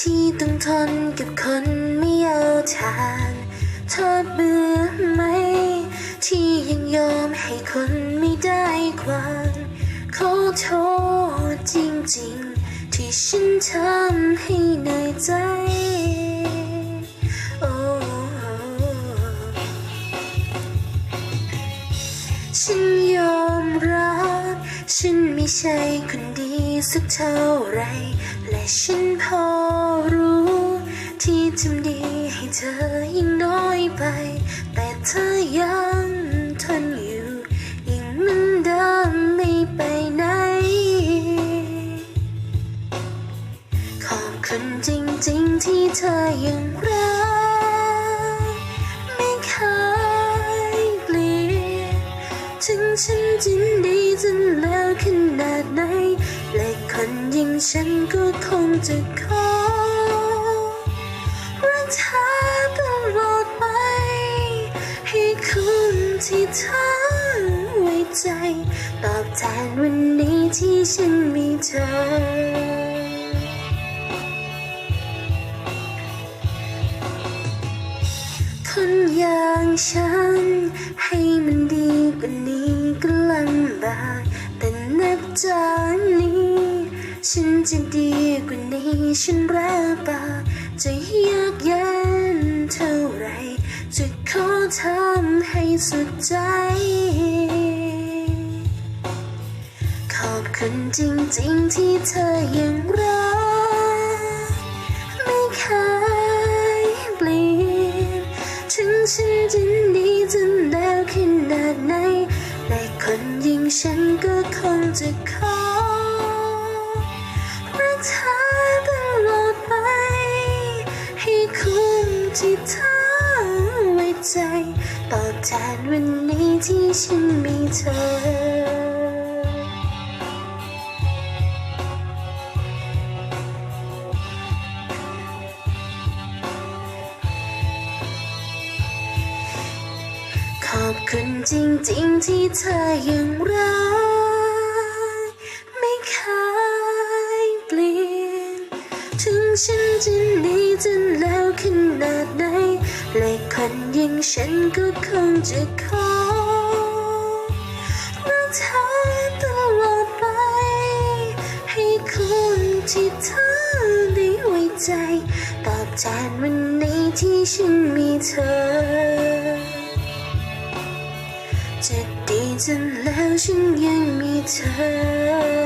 ที่ต้องทนกับคนไม่เอาทานเธอเบื่อไหม ที่ยังยอมให้คนไม่ได้ความขอโทษจริงๆ ที่ฉันทำให้เหนื่อยใจโอ้ฉันยอมรับ ฉันไม่ใช่คนดีสักเท่าไร และฉันพอ ทำดีให้เธอยิ่งน้อยไป แต่เธอยังทนอยู่ยังมือนเดิมไม่ไปไหน ขอบคุณจริงๆที่เธอยังรักไม่เคยเปลี่ยนถึงฉันจะดีจนแล้วขนาดไหนและคนอย่งฉันก็คงจะขอ ที่เธอไว้ใจ ตอบแทนวันนี้ที่ฉันมีเธอคนอย่างฉัน ให้มันดีกว่านี้ก็ลำบากแต่นับจากนี้ ฉันจะดีกว่านี้ฉันรับปากจะยากเย็นเท่าไร จะขอทำให้สุดใจ ขอบคุณจริงๆที่เธอยังรัก ไม่เคยเปลี่ยนถึงฉันจะดีจนแล้วขนาดไหนและคนย่งฉันก็คงจะขอ ที่เธอไว้ใจ ตอบแทนวันนี้ที่ฉันมีเธอขอบคุณจริงๆที่เธอยังรัก ฉันจะดีจนแล้วขนาดไหนและคนอย่งฉันก็คงจะขอรักเธอตลอดไป ให้คุณที่เธอได้ไว้ใจ ตอบแทนวันนี้ที่ฉันมีเธอ จะดีจนแล้วฉันยังมีเธอ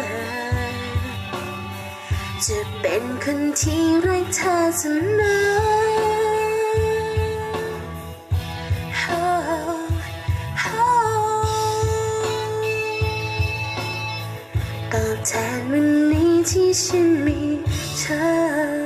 จะเป็นคนที่รักเธอเสมอ Oh, oh ตอบแทนวันนี้ที่ฉันมีเธอ